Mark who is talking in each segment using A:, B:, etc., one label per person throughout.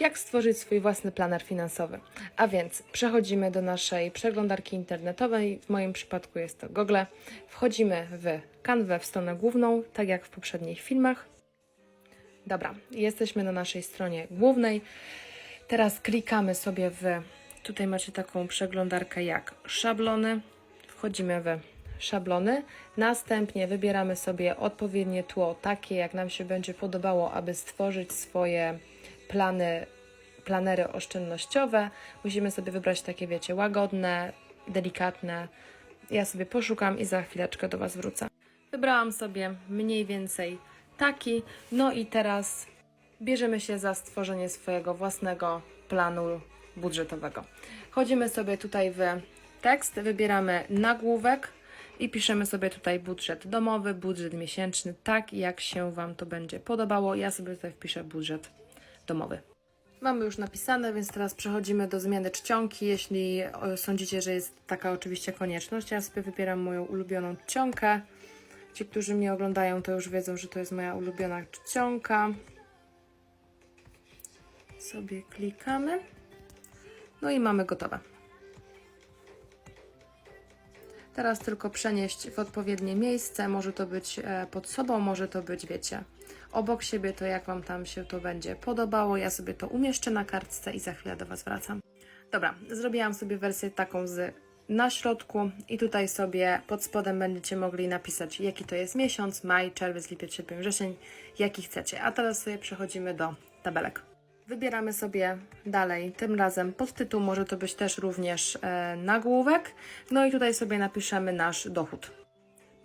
A: jak stworzyć swój własny planer finansowy. A więc przechodzimy do naszej przeglądarki internetowej. W moim przypadku jest to Google. Wchodzimy w kanwę w stronę główną, tak jak w poprzednich filmach. Dobra, jesteśmy na naszej stronie głównej. Teraz klikamy sobie w. Tutaj macie taką przeglądarkę jak szablony. Wchodzimy w szablony. Następnie wybieramy sobie odpowiednie tło, takie jak nam się będzie podobało, aby stworzyć swoje plany, planery oszczędnościowe. Musimy sobie wybrać takie, wiecie, łagodne, delikatne. Ja sobie poszukam i za chwileczkę do Was wrócę. Wybrałam sobie mniej więcej taki. No i teraz bierzemy się za stworzenie swojego własnego planu budżetowego. Chodzimy sobie tutaj w tekst, wybieramy nagłówek i piszemy sobie tutaj budżet domowy, budżet miesięczny, tak jak się Wam to będzie podobało. Ja sobie tutaj wpiszę budżet domowy. Mamy już napisane, więc teraz przechodzimy do zmiany czcionki. Jeśli sądzicie, że jest taka oczywiście konieczność, ja sobie wybieram moją ulubioną czcionkę. Ci, którzy mnie oglądają, to już wiedzą, że to jest moja ulubiona czcionka. Sobie klikamy. No i mamy gotowe. Teraz tylko przenieść w odpowiednie miejsce. Może to być e, pod sobą, może to być, wiecie, obok siebie, to jak Wam tam się to będzie podobało. Ja sobie to umieszczę na kartce i za chwilę do Was wracam. Dobra, zrobiłam sobie wersję taką z na środku i tutaj sobie pod spodem będziecie mogli napisać, jaki to jest miesiąc, maj, czerwiec, lipiec, sierpień, wrzesień, jaki chcecie. A teraz sobie przechodzimy do tabelek. Wybieramy sobie dalej, tym razem podtytuł, może to być też również e, nagłówek. No i tutaj sobie napiszemy nasz dochód.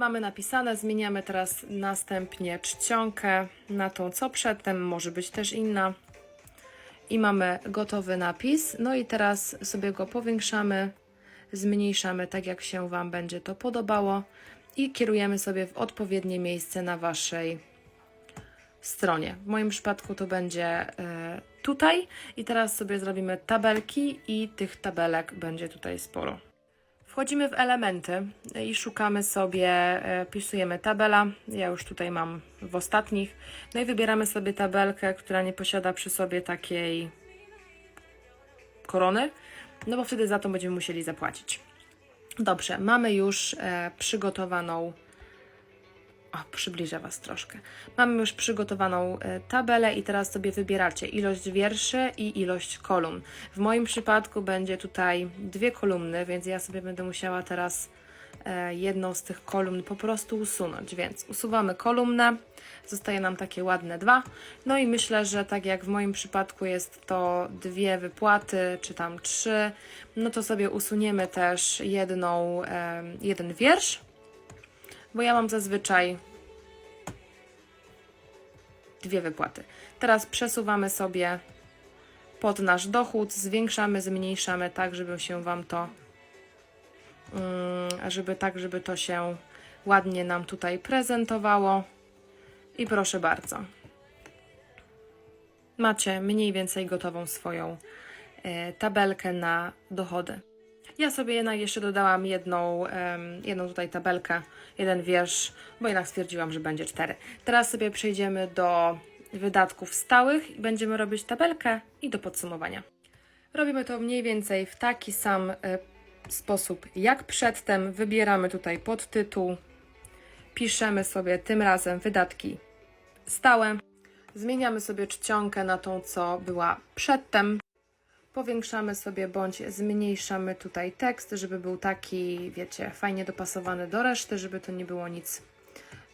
A: Mamy napisane, zmieniamy teraz następnie czcionkę na tą co przedtem, może być też inna. I mamy gotowy napis. No i teraz sobie go powiększamy, zmniejszamy tak jak się Wam będzie to podobało i kierujemy sobie w odpowiednie miejsce na Waszej stronie. W moim przypadku to będzie e, tutaj i teraz sobie zrobimy tabelki i tych tabelek będzie tutaj sporo. Wchodzimy w elementy i szukamy sobie, e, pisujemy tabela. Ja już tutaj mam w ostatnich. No i wybieramy sobie tabelkę, która nie posiada przy sobie takiej korony, no bo wtedy za to będziemy musieli zapłacić. Dobrze, mamy już e, przygotowaną o, przybliżę Was troszkę. Mamy już przygotowaną e, tabelę i teraz sobie wybieracie ilość wierszy i ilość kolumn. W moim przypadku będzie tutaj dwie kolumny, więc ja sobie będę musiała teraz e, jedną z tych kolumn po prostu usunąć. Więc usuwamy kolumnę, zostaje nam takie ładne dwa. No i myślę, że tak jak w moim przypadku jest to dwie wypłaty, czy tam trzy, no to sobie usuniemy też jedną, e, jeden wiersz bo ja mam zazwyczaj dwie wypłaty. Teraz przesuwamy sobie pod nasz dochód, zwiększamy, zmniejszamy tak, żeby się Wam to, mm, żeby tak, żeby to się ładnie nam tutaj prezentowało. I proszę bardzo. Macie mniej więcej gotową swoją e, tabelkę na dochody. Ja sobie jednak jeszcze dodałam jedną, jedną tutaj tabelkę, jeden wiersz, bo jednak stwierdziłam, że będzie cztery. Teraz sobie przejdziemy do wydatków stałych i będziemy robić tabelkę i do podsumowania. Robimy to mniej więcej w taki sam e, sposób jak przedtem. Wybieramy tutaj podtytuł, piszemy sobie tym razem wydatki stałe. Zmieniamy sobie czcionkę na tą, co była przedtem. Powiększamy sobie bądź zmniejszamy tutaj tekst, żeby był taki, wiecie, fajnie dopasowany do reszty, żeby to nie było nic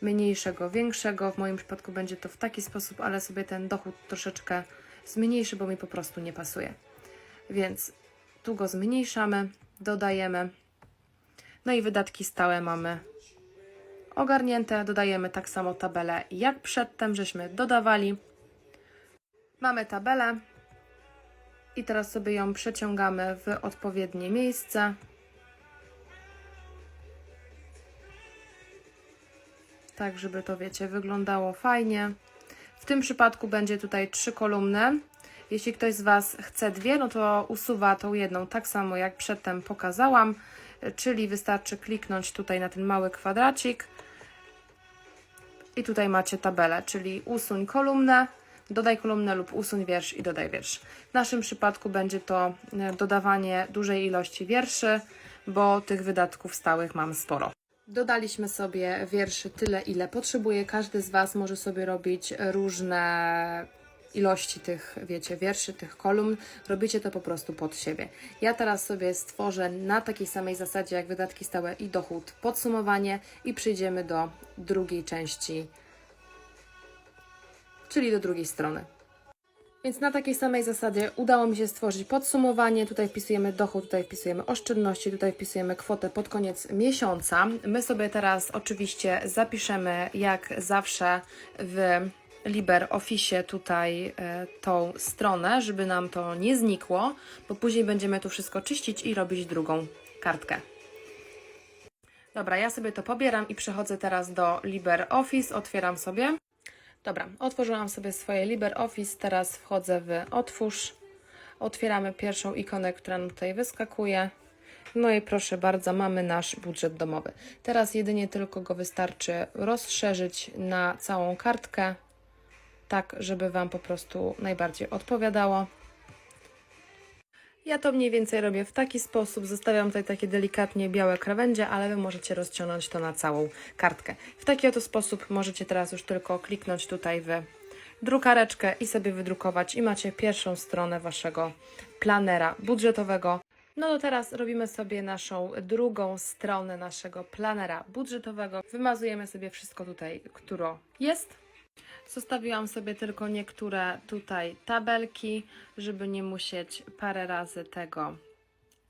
A: mniejszego, większego. W moim przypadku będzie to w taki sposób, ale sobie ten dochód troszeczkę zmniejszy, bo mi po prostu nie pasuje. Więc tu go zmniejszamy, dodajemy. No i wydatki stałe mamy ogarnięte. Dodajemy tak samo tabelę jak przedtem, żeśmy dodawali. Mamy tabelę, i teraz sobie ją przeciągamy w odpowiednie miejsce. Tak, żeby to, wiecie, wyglądało fajnie. W tym przypadku będzie tutaj trzy kolumny. Jeśli ktoś z Was chce dwie, no to usuwa tą jedną tak samo jak przedtem pokazałam, czyli wystarczy kliknąć tutaj na ten mały kwadracik i tutaj macie tabelę, czyli usuń kolumnę, dodaj kolumnę lub usuń wiersz i dodaj wiersz. W naszym przypadku będzie to e, dodawanie dużej ilości wierszy, bo tych wydatków stałych mam sporo. Dodaliśmy sobie wierszy tyle, ile potrzebuje. Każdy z Was może sobie robić różne ilości tych, wiecie, wierszy, tych kolumn. Robicie to po prostu pod siebie. Ja teraz sobie stworzę na takiej samej zasadzie jak wydatki stałe i dochód podsumowanie i przejdziemy do drugiej części, czyli do drugiej strony. Więc na takiej samej zasadzie udało mi się stworzyć podsumowanie. Tutaj wpisujemy dochód, tutaj wpisujemy oszczędności, tutaj wpisujemy kwotę pod koniec miesiąca. My sobie teraz oczywiście zapiszemy jak zawsze w LibreOffice tutaj e, tą stronę, żeby nam to nie znikło, bo później będziemy tu wszystko czyścić i robić drugą kartkę. Dobra, ja sobie to pobieram i przechodzę teraz do LibreOffice. Otwieram sobie. Dobra, otworzyłam sobie swoje LibreOffice, teraz wchodzę w Otwórz. Otwieramy pierwszą ikonę, która nam tutaj wyskakuje. No i proszę bardzo, mamy nasz budżet domowy. Teraz jedynie tylko go wystarczy rozszerzyć na całą kartkę, tak żeby Wam po prostu najbardziej odpowiadało. Ja to mniej więcej robię w taki sposób. Zostawiam tutaj takie delikatnie białe krawędzie, ale Wy możecie rozciągnąć to na całą kartkę. W taki oto sposób możecie teraz już tylko kliknąć tutaj w drukareczkę i sobie wydrukować i macie pierwszą stronę Waszego planera budżetowego. No to teraz robimy sobie naszą drugą stronę naszego planera budżetowego. Wymazujemy sobie wszystko tutaj, które jest. Zostawiłam sobie tylko niektóre tutaj tabelki, żeby nie musieć parę razy tego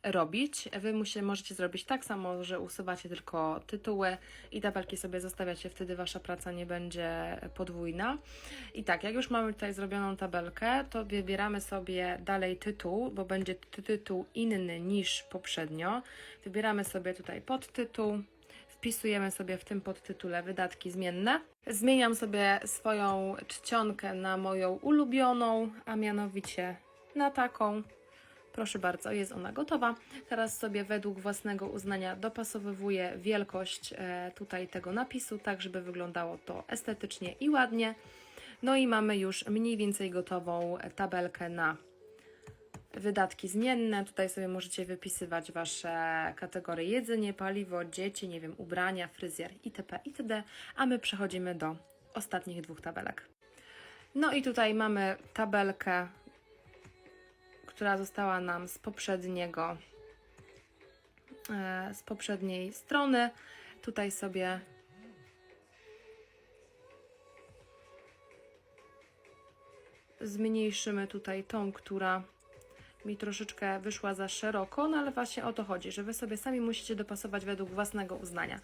A: robić. Wy musie, możecie zrobić tak samo, że usuwacie tylko tytuły i tabelki sobie zostawiacie, wtedy Wasza praca nie będzie podwójna. I tak, jak już mamy tutaj zrobioną tabelkę, to wybieramy sobie dalej tytuł, bo będzie ty- tytuł inny niż poprzednio. Wybieramy sobie tutaj podtytuł, wpisujemy sobie w tym podtytule wydatki zmienne. Zmieniam sobie swoją czcionkę na moją ulubioną, a mianowicie na taką. Proszę bardzo, jest ona gotowa. Teraz sobie według własnego uznania dopasowywuję wielkość e, tutaj tego napisu, tak żeby wyglądało to estetycznie i ładnie. No i mamy już mniej więcej gotową tabelkę na wydatki zmienne. Tutaj sobie możecie wypisywać Wasze kategorie jedzenie, paliwo, dzieci, nie wiem, ubrania, fryzjer itp. itd. A my przechodzimy do ostatnich dwóch tabelek. No i tutaj mamy tabelkę, która została nam z poprzedniego, e, z poprzedniej strony. Tutaj sobie zmniejszymy tutaj tą, która mi troszeczkę wyszła za szeroko, no ale właśnie o to chodzi, że Wy sobie sami musicie dopasować według własnego uznania.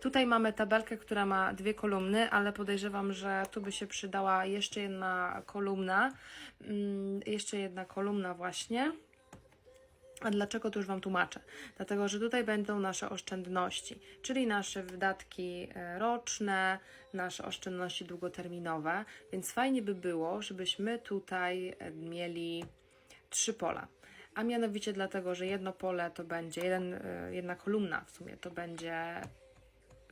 A: Tutaj mamy tabelkę, która ma dwie kolumny, ale podejrzewam, że tu by się przydała jeszcze jedna kolumna, mm, jeszcze jedna kolumna właśnie. A dlaczego to już Wam tłumaczę? Dlatego, że tutaj będą nasze oszczędności, czyli nasze wydatki e, roczne, nasze oszczędności długoterminowe, więc fajnie by było, żebyśmy tutaj e, mieli trzy pola. A mianowicie dlatego, że jedno pole to będzie, jeden, y, jedna kolumna w sumie to będzie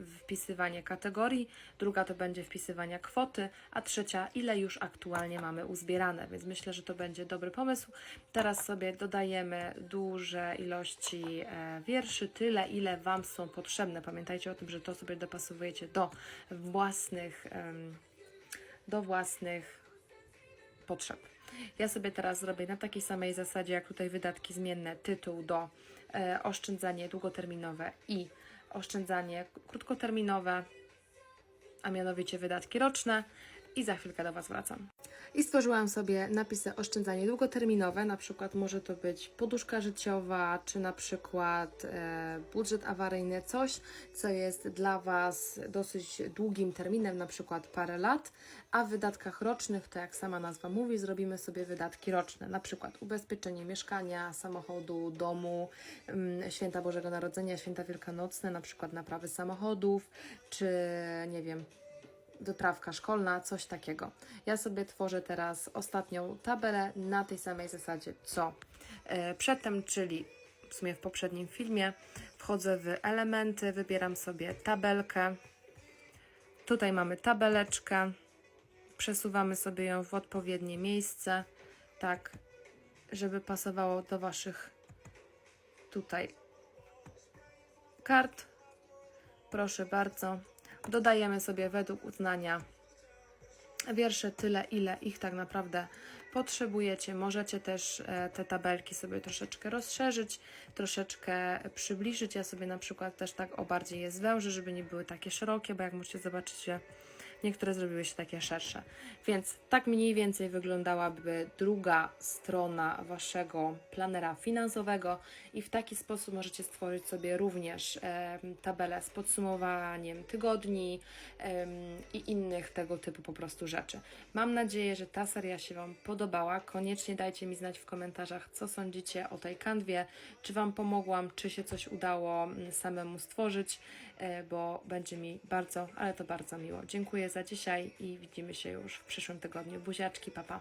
A: wpisywanie kategorii, druga to będzie wpisywanie kwoty, a trzecia ile już aktualnie mamy uzbierane, więc myślę, że to będzie dobry pomysł. Teraz sobie dodajemy duże ilości e, wierszy, tyle ile Wam są potrzebne. Pamiętajcie o tym, że to sobie dopasowujecie do własnych, do własnych potrzeb. Ja sobie teraz zrobię na takiej samej zasadzie, jak tutaj wydatki zmienne, tytuł do e, oszczędzanie długoterminowe i oszczędzanie krótkoterminowe, a mianowicie wydatki roczne i za chwilkę do Was wracam. I stworzyłam sobie napisy oszczędzanie długoterminowe, na przykład może to być poduszka życiowa, czy na przykład e, budżet awaryjny, coś, co jest dla Was dosyć długim terminem, na przykład parę lat, a w wydatkach rocznych, to jak sama nazwa mówi, zrobimy sobie wydatki roczne, na przykład ubezpieczenie mieszkania, samochodu, domu, ym, święta Bożego Narodzenia, święta wielkanocne, na przykład naprawy samochodów, czy nie wiem, wyprawka szkolna, coś takiego. Ja sobie tworzę teraz ostatnią tabelę na tej samej zasadzie co e, przedtem, czyli w sumie w poprzednim filmie. Wchodzę w elementy, wybieram sobie tabelkę. Tutaj mamy tabeleczkę. przesuwamy sobie ją w odpowiednie miejsce, tak, żeby pasowało do Waszych tutaj kart. Proszę bardzo. Dodajemy sobie według uznania wiersze tyle, ile ich tak naprawdę potrzebujecie. Możecie też e, te tabelki sobie troszeczkę rozszerzyć, troszeczkę przybliżyć. Ja sobie na przykład też tak o bardziej je zwężę, żeby nie były takie szerokie, bo jak możecie zobaczyć, że niektóre zrobiły się takie szersze. Więc tak mniej więcej wyglądałaby druga strona Waszego planera finansowego i w taki sposób możecie stworzyć sobie również e, tabelę z podsumowaniem tygodni em, i innych tego typu po prostu rzeczy. Mam nadzieję, że ta seria się Wam podobała. Koniecznie dajcie mi znać w komentarzach, co sądzicie o tej kanwie, czy Wam pomogłam, czy się coś udało mm, samemu stworzyć, e, bo będzie mi bardzo, ale to bardzo miło. Dziękuję za dzisiaj i widzimy się już w przyszłym tygodniu. Buziaczki, papa.